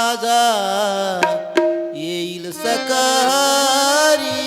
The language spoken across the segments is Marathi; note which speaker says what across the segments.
Speaker 1: माझा येईल सकारी.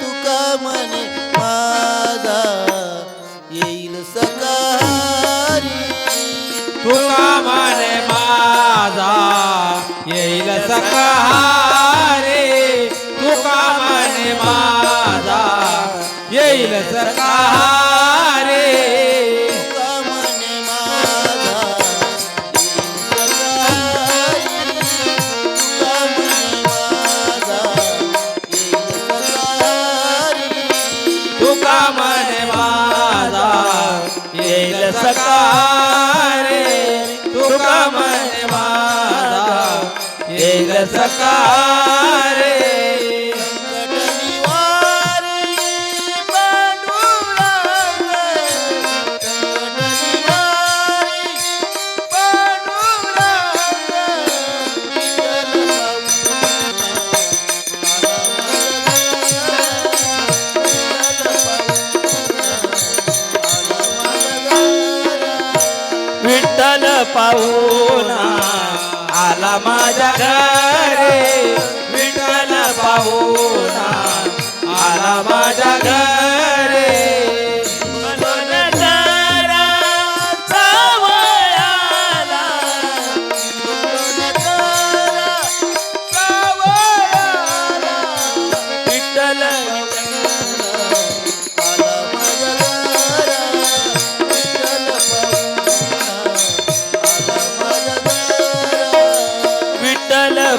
Speaker 1: तुका म्हणे माझा येईल सकारी.
Speaker 2: तुका माने माझा येईल सकाहारे तुका माने माझा येईल
Speaker 1: सकारी. येईल सकाळी तुका
Speaker 2: मन माझा येईल सकारे
Speaker 1: विठ्ठल पाहुणा आला माझ्या घरे. विठ्ठल पाहुणा आला माझ्या